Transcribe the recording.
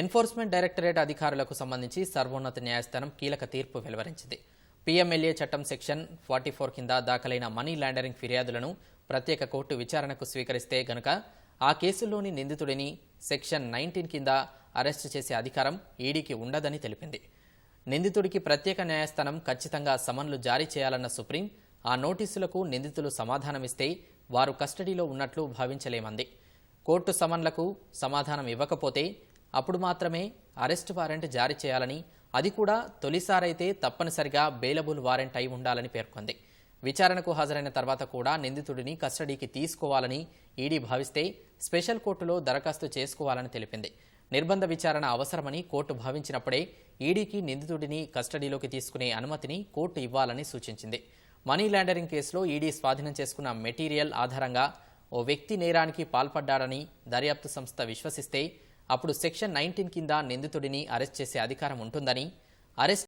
Enforcement directorate అధికారులకు సంబంధించి సర్వోన్నత న్యాయస్థానం కీలక తీర్పు వెలువరించింది. పీఎంఎల్ఏ చట్టం సెక్షన్ ఫార్టీ ఫోర్ కింద దాఖలైన మనీ లాండరింగ్ ఫిర్యాదులను ప్రత్యేక కోర్టు విచారణకు స్వీకరిస్తే గనుక ఆ కేసుల్లోని నిందితుడిని సెక్షన్ నైన్టీన్ కింద అరెస్టు చేసే అధికారం ఈడీకి ఉండదని తెలిపింది. నిందితుడికి ప్రత్యేక న్యాయస్థానం ఖచ్చితంగా సమన్లు జారీ చేయాలన్న సుప్రీం ఆ నోటీసులకు నిందితులు సమాధానమిస్తే వారు కస్టడీలో ఉన్నట్లు భావించలేమంది. కోర్టు సమన్లకు సమాధానం ఇవ్వకపోతే అప్పుడు మాత్రమే అరెస్ట్ వారెంట్ జారీ చేయాలని అది కూడా తొలిసారైతే తప్పనిసరిగా బెయిలబుల్ వారెంట్ అయి ఉండాలని పేర్కొంది. విచారణకు హాజరైన తర్వాత కూడా నిందితుడిని కస్టడీకి తీసుకోవాలని ఈడీ భావిస్తే స్పెషల్ కోర్టులో దరఖాస్తు చేసుకోవాలని తెలిపింది. నిర్బంధ విచారణ అవసరమని కోర్టు భావించినప్పుడే ఈడీకి నిందితుడిని కస్టడీలోకి తీసుకునే అనుమతిని కోర్టు ఇవ్వాలని సూచించింది. మనీ లాండరింగ్ కేసులో ఈడీ స్వాధీనం చేసుకున్న మెటీరియల్ ఆధారంగా ఓ వ్యక్తి నేరానికి పాల్పడ్డాడని దర్యాప్తు సంస్థ విశ్వసిస్తే అప్పుడు సెక్షన్ నైన్టీన్ కింద నిందితుడిని అరెస్ట్ చేసే అధికారం ఉంటుందని అరెస్ట్